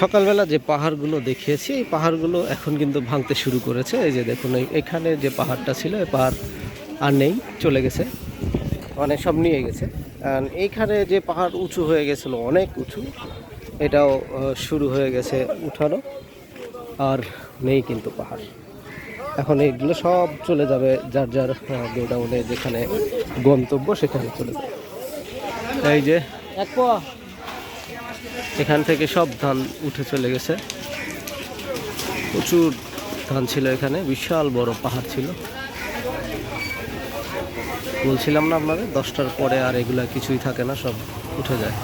সকালবেলা যে পাহাড়গুলো দেখিয়েছি, এই পাহাড়গুলো এখন কিন্তু ভাঙতে শুরু করেছে। এই যে দেখুন এখানে যে পাহাড়টা ছিল এই পাহাড় আর নেই, চলে গেছে। মানে সব নিয়ে গেছে। এইখানে যে পাহাড় উঁচু হয়ে গেছিল, অনেক উঁচু, এটাও শুরু হয়ে গেছে উঠানো। আর নেই কিন্তু পাহাড়। এখন এইগুলো সব চলে যাবে, যার যার গোডাউনে যেখানে গন্তব্য, সেখানে চলে যাবে। এই যে এখান থেকে সব ধান উঠে চলে গেছে। প্রচুর ধান ছিল এখানে, বিশাল বড় পাহাড় ছিল। বলছিলাম না আপনাদের, দশটার পরে আর এগুলা কিছুই থাকে না, সব উঠে যায়।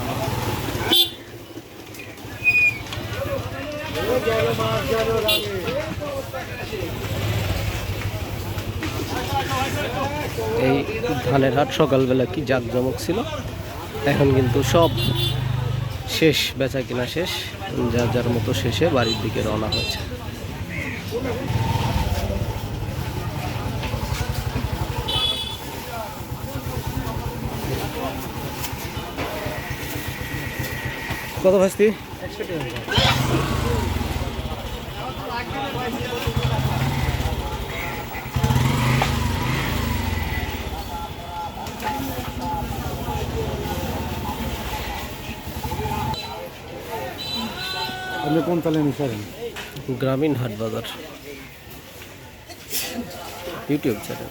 এই ধানের হাট সকালবেলা কি জাঁকজমক ছিল? এখন কিন্তু সব শেষ বেচা কিনা শেষ যার যার মতো শেষে বাড়ির দিকে রওনা হয়েছে। কত ভাস্তি আপনি কোন তালে মিশাবেন? গ্রামীণ হাট বাজার। YouTube channel